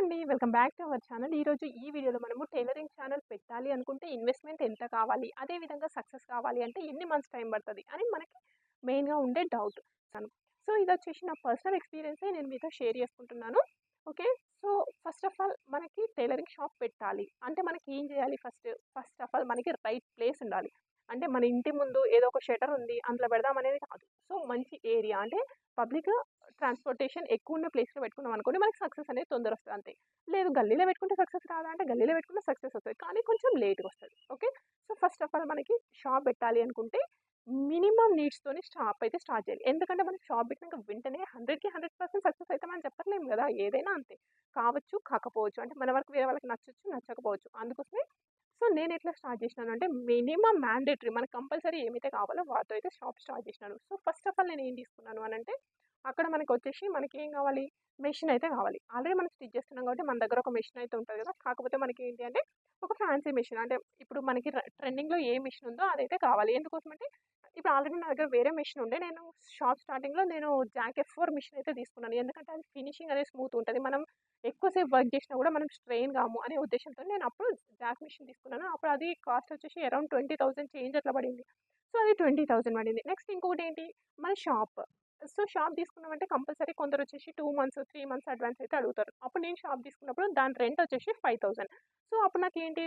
అండి. Welcome back to our channel. ఈరోజు ఈ వీడియోలో మనము టైలరింగ్ ఛానల్ పెట్టాలి అనుకుంటే ఇన్వెస్ట్‌మెంట్ ఎంత కావాలి? అదే విధంగా సక్సెస్ కావాలి అంటే ఎన్ని మంత్స్ టైం పడుతుంది అని మనకి మెయిన్‌గా ఉండే డౌట్. సో సో, ఇదొచ్చేసి నా పర్సనల్ ఎక్స్‌పీరియన్సే నేను మీతో షేర్ చేసుకుంటున్నాను. Okay. So, first of all మనకి టైలరింగ్ షాప్ పెట్టాలి. అంటే మనకి ఏం చేయాలి ఫస్ట్? ఫస్ట్ ఆఫ్ ఆల్ మనకి రైట్ ప్లేస్ ఉండాలి. అంటే మన ఇంటి ముందు ఏదో ఒక షట్టర్ ఉంది. అందులో పెడదాం అనేది కాదు. సో, మంచి ఏరియా అంటే పబ్లిక్ ట్రాన్స్‌పోర్టేషన్ ఎక్కువ ఉన్న ప్లేస్‌లో పెట్టుకున్నాం అనుకోండి మనకి సక్సెస్ అనేది తొందర వస్తుంది అంతే. లేదు గల్లీలో పెట్టుకుంటే సక్సెస్ రాదా అంటే గల్లీలో పెట్టుకుంటే సక్సెస్ వస్తుంది కానీ కొంచెం లేట్‌గా వస్తుంది okay. So, first of all మనకి షాప్ పెట్టాలి అనుకుంటే మినిమం నీడ్స్‌తోని షాప్ అయితే స్టార్ట్ చేయాలి. ఎందుకంటే మనకి షాప్ పెట్టినాక వెంటనే 100కి 100% సక్సెస్ అయితే మనం చెప్పట్లేము కదా! ఏదైనా అంతే. కావచ్చు, కాకపోవచ్చు. అంటే మన వరకు వేరే వాళ్ళకి నచ్చవచ్చు నచ్చకపోవచ్చు. అందుకోసమే సో, నేను ఎట్లా స్టార్ట్ చేసినాను అంటే మినిమమ్ మ్యాండేటరీ మనకు కంపల్సరీ ఏమైతే కావాలో వాటితో అయితే షాప్ స్టార్ట్ చేసినాను. సో, ఫస్ట్ ఆఫ్ ఆల్ నేను ఏం తీసుకున్నాను అని అంటే అక్కడ మనకొచ్చేసి మనకి ఏం కావాలి? మెషిన్ అయితే కావాలి. ఆల్రెడీ మనం స్టిచ్ చేస్తున్నాం కాబట్టి మన దగ్గర ఒక మెషిన్ అయితే ఉంటుంది కదా! కాకపోతే మనకి ఏంటి అంటే ఒక ఫ్యాన్సీ మెషిన్ అంటే ఇప్పుడు మనకి ట్రెండింగ్‌లో ఏ మెషిన్ ఉందో అదైతే కావాలి. ఎందుకోసం అంటే ఇప్పుడు ఆల్రెడీ నా దగ్గర వేరే మెషిన్ ఉండే. నేను షాప్ స్టార్టింగ్‌లో నేను జాక్ ఎఫ్ ఫోర్ మిషన్ అయితే తీసుకున్నాను. ఎందుకంటే అది ఫినిషింగ్ అనేది స్మూత్ ఉంటుంది మనం ఎక్కువసేపు వర్క్ చేసినా కూడా మనం స్ట్రెయిన్ కాము అనే ఉద్దేశంతో నేను అప్పుడు జాక్ మెషిన్ తీసుకున్నాను. అప్పుడు అది కాస్ట్ వచ్చేసి అరౌండ్ 20,000 చేంజ్ అట్లా పడింది. సో, అది 20,000 పడింది. నెక్స్ట్ ఇంకొకటి ఏంటి? మన షాప్. సో, షాప్ తీసుకున్నామంటే కంపల్సరీ కొందరు వచ్చేసి two months, three months advance అయితే అడుగుతారు. అప్పుడు నేను షాప్ తీసుకున్నప్పుడు దాని రెంట్ వచ్చేసి 5,000 సో, అప్పుడు నాకు ఏంటి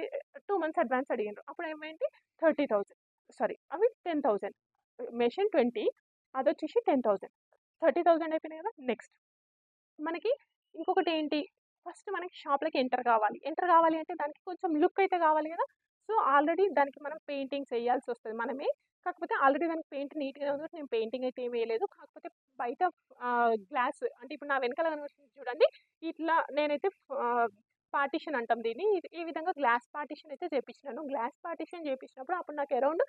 టూ మంత్స్ అడ్వాన్స్ అడిగిండ్రు. అప్పుడు ఏమైంది 30,000 సారీ అవి 10,000 మెషిన్ 20 అదొచ్చేసి 10,000 30,000 అయిపోయినాయి కదా! నెక్స్ట్ మనకి ఇంకొకటి ఏంటి? ఫస్ట్ మనకి షాప్‌లోకి ఎంటర్ కావాలి. ఎంటర్ కావాలి అంటే దానికి కొంచెం లుక్ అయితే కావాలి కదా! సో, ఆల్రెడీ దానికి మనం పెయింటింగ్స్ వేయాల్సి వస్తుంది మనమే. కాకపోతే ఆల్రెడీ దానికి పెయింట్ నీట్గా ఉంది. నేను పెయింటింగ్ అయితే ఏమి వేయలేదు కాకపోతే బయట గ్లాస్ అంటే ఇప్పుడు నా వెనకాల కనిపిస్తుంది చూడండి. ఇట్లా నేనైతే పార్టిషన్ అంటాం దీన్ని. ఈ విధంగా గ్లాస్ పార్టిషన్ అయితే చేపించినాను. గ్లాస్ పార్టిషన్ చేపించినప్పుడు అప్పుడు నాకు అరౌండ్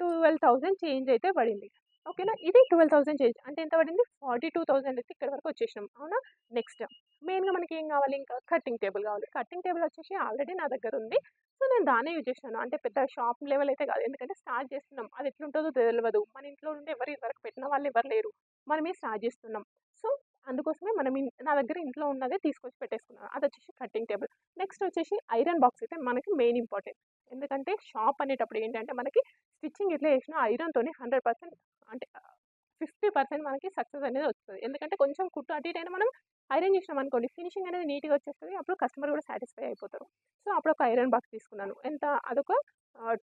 12,000 చేంజ్ అయితే పడింది. ఓకేనా? ఇది 12,000 చేంజ్ అంటే ఎంత పడింది? 42,000 అయితే ఇక్కడ వరకు వచ్చేసినాం. అవునా? నెక్స్ట్ మెయిన్‌గా మనకి ఏం కావాలి ఇంకా కటింగ్ టేబుల్ కావాలి. కటింగ్ టేబుల్ వచ్చేసి ఆల్రెడీ నా దగ్గర ఉంది. సో, నేను దానే యూజ్ చేశాను అంటే పెద్ద షాప్ లెవెల్ అయితే కాదు. ఎందుకంటే స్టార్ట్ చేస్తున్నాం. అది ఎట్లుంటుందో తెలియదు మన ఇంట్లో నుండి ఎవరు ఇంతవరకు పెట్టిన వాళ్ళు ఎవరు లేరు. మనమే స్టార్ట్ చేస్తున్నాం. అందుకోసమే మనం నా దగ్గర ఇంట్లో ఉన్నదే తీసుకొచ్చి పెట్టేసుకున్నాను. అది వచ్చేసి కటింగ్ టేబుల్. నెక్స్ట్ వచ్చేసి ఐరన్ బాక్స్ అయితే మనకి మెయిన్ ఇంపార్టెంట్. ఎందుకంటే షాప్ అనేటప్పుడు ఏంటంటే మనకి స్టిచ్చింగ్ ఇట్లా చేసినా ఐరన్తోనే హండ్రెడ్ పర్సెంట్ అంటే 50% మనకి సక్సెస్ అనేది వస్తుంది ఎందుకంటే కొంచెం కుట్టు అటు ఇటు అయినా మనం ఐరన్ చేసినాం అనుకోండి ఫినిషింగ్ అనేది నీట్‌గా వచ్చేస్తుంది అప్పుడు కస్టమర్ కూడా సాటిస్ఫై అయిపోతారు. సో, అప్పుడు ఒక ఐరన్ బాక్స్ తీసుకున్నాను. ఎంత అదొక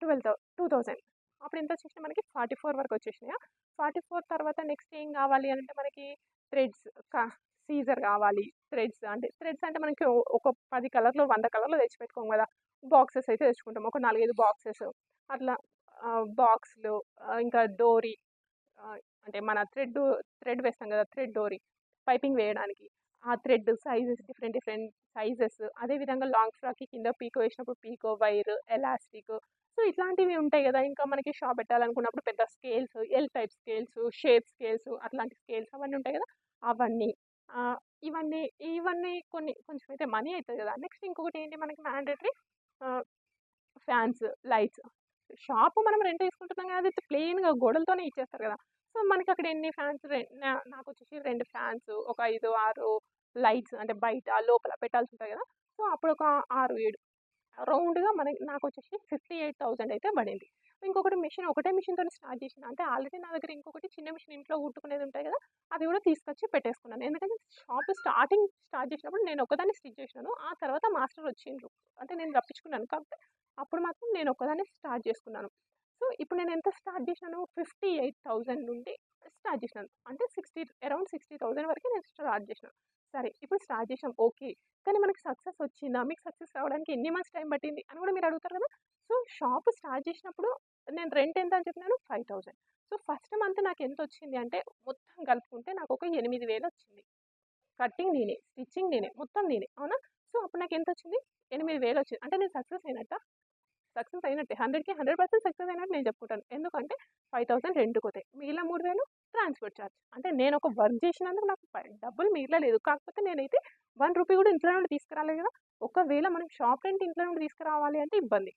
ట్వెల్వ్ టూ థౌజండ్ అప్పుడు ఎంత వచ్చేసినాయి మనకి 44 వరకు వచ్చేసినాయా? 44 తర్వాత నెక్స్ట్ ఏం కావాలి అంటే మనకి థ్రెడ్స్ సీజర్ కావాలి. థ్రెడ్స్ అంటే థ్రెడ్స్ అంటే మనకి ఒక పది కలర్‌లో వంద కలర్‌లో తెచ్చి పెట్టుకోము కదా! బాక్సెస్ అయితే తెచ్చుకుంటాం. ఒక 4, 5 బాక్సెస్ అట్లా బాక్స్‌లు ఇంకా డోరీ అంటే మన థ్రెడ్ థ్రెడ్ వేస్తాం కదా! థ్రెడ్ డోరీ పైపింగ్ వేయడానికి. ఆ thread sizes different different sizes అదే విధంగా లాంగ్ ఫ్రాక్‌కి కింద పీకో వేసినప్పుడు పీకో వైర్, ఎలాస్టిక్ సో, ఇట్లాంటివి ఉంటాయి కదా! ఇంకా మనకి షాప్ పెట్టాలనుకున్నప్పుడు పెద్ద scales, L type scales, shape scales అట్లాంటి స్కేల్స్ అవన్నీ ఉంటాయి కదా! అవన్నీ. ఇవన్నీ ఇవన్నీ కొన్ని కొంచెం అయితే మనీ అవుతుంది కదా! నెక్స్ట్ ఇంకొకటి ఏంటి మనకి మ్యాండేటరీ ఫ్యాన్స్, లైట్స్. షాప్ మనం రెంట్ తీసుకుంటున్నాం కదా! అది ప్లెయిన్‌గా గోడలతోనే ఇచ్చేస్తారు కదా! సో, మనకి అక్కడ ఎన్ని ఫ్యాన్స్ నాకు వచ్చేసి రెండు ఫ్యాన్స్, ఒక 5, 6 లైట్స్ అంటే బయట, లోపల పెట్టాల్సి ఉంటుంది కదా! సో, అప్పుడు ఒక 6, 7 రౌండ్‌గా మనకి నాకు వచ్చేసి ఫిఫ్టీ ఎయిట్ థౌజండ్ అయితే పడింది. ఇంకొకటి మిషన్ ఒకటే మిషన్తో స్టార్ట్ చేసిన అంటే ఆల్రెడీ నా దగ్గర ఇంకొకటి చిన్న మిషన్ ఇంట్లో కుట్టుకునేది ఉంటాయి కదా! అది కూడా తీసుకొచ్చి పెట్టేసుకున్నాను. ఎందుకంటే షాప్ స్టార్టింగ్ స్టార్ట్ చేసినప్పుడు నేను ఒకదాన్ని స్టిచ్ చేసినాను. ఆ తర్వాత మాస్టర్ వచ్చిండ్రు. అంటే నేను రప్పించుకున్నాను. కాబట్టి అప్పుడు మాత్రం నేను ఒకదాన్ని స్టార్ట్ చేసుకున్నాను. సో, ఇప్పుడు నేను ఎంత స్టార్ట్ చేసినాను 58,000 నుండి స్టార్ట్ చేసినాను. అంటే 60 అరౌండ్ సిక్స్టీ థౌజండ్ వరకు నేను స్టార్ట్ చేసినాను సరే ఇప్పుడు స్టార్ట్ చేసాం ఓకే. కానీ మనకి సక్సెస్ వచ్చిందా? మీకు సక్సెస్ రావడానికి ఎన్ని మంత్స్ టైం పట్టింది? అని కూడా మీరు అడుగుతారు కదా! సో, షాప్ స్టార్ట్ చేసినప్పుడు నేను రెంట్ ఎంత అని చెప్పినాను 5,000 సో, ఫస్ట్ మంత్ నాకు ఎంత వచ్చింది అంటే మొత్తం కలుపుకుంటే నాకు ఒక 8,000 వచ్చింది. కటింగ్ నేనే, స్టిచ్చింగ్ నేనే, మొత్తం నేనే. అవునా? సో, అప్పుడు నాకు ఎంత వచ్చింది? 8,000 వచ్చింది. అంటే నేను సక్సెస్ అయినట్ట సక్సెస్ అయినట్టే. 100కి 100% సక్సెస్ అయినట్టు నేను చెప్పుకుంటాను. ఎందుకంటే 5,000 రెంట్‌కి పోతాయి. మిగిలిన 3,000 ట్రాన్స్‌పోర్ట్ చార్జ్. అంటే నేను ఒక వర్క్ చేసినందుకు నాకు డబ్బులు మిగలలేదు. కాకపోతే నేనైతే వన్ రూపీ కూడా ఇంట్లో నుండి తీసుకురాలేదు కదా! ఒకవేళ మనం షాప్ రెంట్ ఇంట్లో నుండి తీసుకురావాలి అంటే ఇబ్బంది.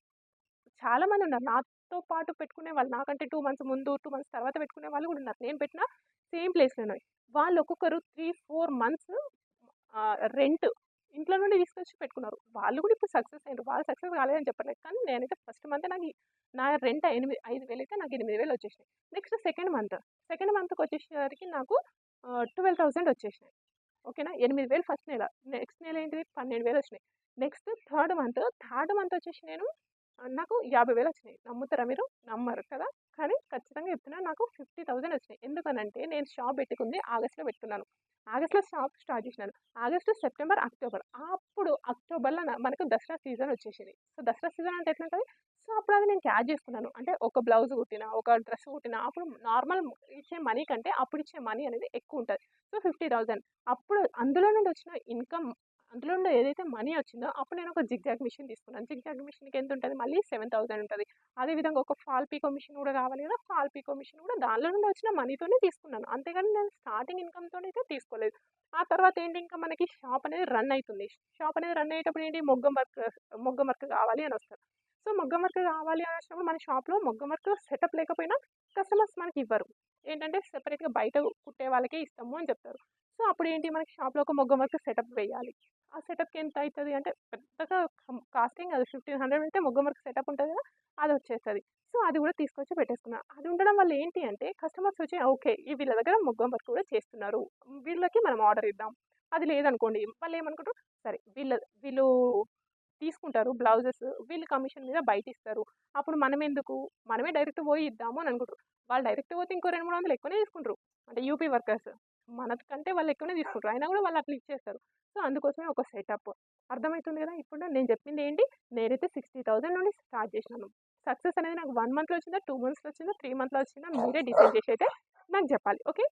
చాలా మంది ఉన్నారు. తో పాటు పెట్టుకునే వాళ్ళు నాకంటే టూ మంత్స్ ముందు, టూ మంత్స్ తర్వాత పెట్టుకునే వాళ్ళు కూడా ఉన్నారు. నేను పెట్టిన సేమ్ ప్లేస్‌లోనే. వాళ్ళు ఒక్కొక్కరు 3, 4 మంత్స్ రెంట్ ఇంట్లో నుండి తీసుకొచ్చి పెట్టుకున్నారు. వాళ్ళు కూడా ఇప్పుడు సక్సెస్ అయ్యారు వాళ్ళు సక్సెస్ కాలేదని చెప్పలేదు కానీ నేనైతే ఫస్ట్ మంత్ నాకు నా రెంట్ ఎనిమిది ఐదు వేలు అయితే నాకు ఎనిమిది వేలు వచ్చేసినాయి. నెక్స్ట్ సెకండ్ మంత్ సెకండ్ మంత్కి వచ్చేసరికి నాకు ట్వెల్వ్ థౌసండ్ వచ్చేసినాయి. ఓకేనా? ఎనిమిది వేలు ఫస్ట్ నెల. నెక్స్ట్ నెల ఏంటిది? పన్నెండు వేలు వచ్చినాయి. Next third month third month వచ్చేసి నేను నాకు యాభై వేలు వచ్చినాయి నమ్ముతారా మీరు? నమ్మరు కదా? కానీ ఖచ్చితంగా చెప్తున్నా నాకు ఫిఫ్టీ థౌసండ్ వచ్చినాయి ఎందుకనంటే నేను షాప్ పెట్టుకుంది ఆగస్ట్లో పెట్టుకున్నాను. ఆగస్ట్లో షాప్ స్టార్ట్ చేసినాను. August September October. అప్పుడు అక్టోబర్లో మనకు దసరా సీజన్ వచ్చేసింది. సో దసరా సీజన్ అంటే ఎట్లుంటుంది సో అప్పుడు అది నేను క్యాచ్ చేసుకున్నాను. అంటే ఒక బ్లౌజ్ కుట్టిన ఒక డ్రెస్ కుట్టిన అప్పుడు నార్మల్ ఇచ్చే మనీ కంటే అప్పుడు ఇచ్చే మనీ అనేది ఎక్కువ ఉంటుంది. So fifty thousand. అప్పుడు అందులో నుండి వచ్చిన ఇన్కమ్ అందులో ఏదైతే మనీ వచ్చిందో అప్పుడు నేను ఒక జిగ్జాగ్ మిషన్ తీసుకున్నాను. జిగ్జాగ్ మిషన్కి ఎంత ఉంటుంది? మళ్ళీ సెవెన్ థౌసండ్ ఉంటుంది. అదేవిధంగా ఒక ఫాల్ పీకో మిషన్ కూడా కావాలి కదా ఫాల్ పీకో మిషన్ కూడా దానిలో నుండి వచ్చిన మనీతోనే తీసుకున్నాను. అంతేగాని నేను స్టార్టింగ్ ఇన్కమ్తో అయితే తీసుకోలేదు. ఆ తర్వాత ఏంటి ఇంకా మనకి షాప్ అనేది రన్ అవుతుంది. షాప్ అనేది రన్ అయ్యేటప్పుడు ఏంటి మొగ్గం వర్క్ మొగ్గం వర్క్ కావాలి అని వస్తారు సో మొగ్గం వర్క్ కావాలి అని వచ్చినప్పుడు మన షాప్లో మొగ్గం వర్క్ సెటప్ లేకపోయినా కస్టమర్స్ మనకి ఇవ్వరు. ఏంటంటే సెపరేట్గా బయట కుట్టే వాళ్ళకే ఇస్తాము అని చెప్తారు. సో అప్పుడు ఏంటి మనకి షాప్లో ఒక మొగ్గం వర్క్ సెటప్ వేయాలి. ఆ సెటప్కి ఎంత అవుతుంది అంటే పెద్దగా కాస్టింగ్ అది ఫిఫ్టీన్ హండ్రెడ్ అంటే మొగ్గం వర్క్ సెటప్ ఉంటుంది కదా అది వచ్చేస్తుంది. సో అది కూడా తీసుకొచ్చి పెట్టేసుకున్నాను అది ఉండడం వల్ల ఏంటి అంటే కస్టమర్స్ వచ్చి ఓకే వీళ్ళ దగ్గర మొగ్గం వర్క్ కూడా చేస్తున్నారు. వీళ్ళకి మనం ఆర్డర్ ఇద్దాం. అది లేదనుకోండి వాళ్ళు ఏమనుకుంటారు సరే వీళ్ళ వీళ్ళు తీసుకుంటారు బ్లౌజెస్ వీళ్ళు కమిషన్ మీద బయట ఇస్తారు. అప్పుడు మనం ఎందుకు? మనమే డైరెక్ట్ పోయి ఇద్దాము అని అనుకుంటారు. వాళ్ళు డైరెక్ట్ పోతే ఇంకో రెండు మూడు వందలు ఎక్కువనే తీసుకుంటారు. అంటే యూపీ వర్కర్స్. మనకంటే వాళ్ళు ఎక్కువనే తీసుకుంటారు. అయినా కూడా వాళ్ళు అట్లా ఇచ్చేస్తారు. సో అందుకోసమే ఒక సెటప్. అర్థమవుతుంది కదా? ఇప్పుడు నేను చెప్పింది ఏంటి? నేనైతే సిక్స్టీ థౌసండ్ నుండి స్టార్ట్ చేసినాను. సక్సెస్ అనేది నాకు వన్ మంత్లో వచ్చిందా టూ మంత్స్లో వచ్చిందా త్రీ మంత్లో వచ్చిందా మీరే డిసైడ్ చేసి అయితే నాకు చెప్పాలి. ఓకే?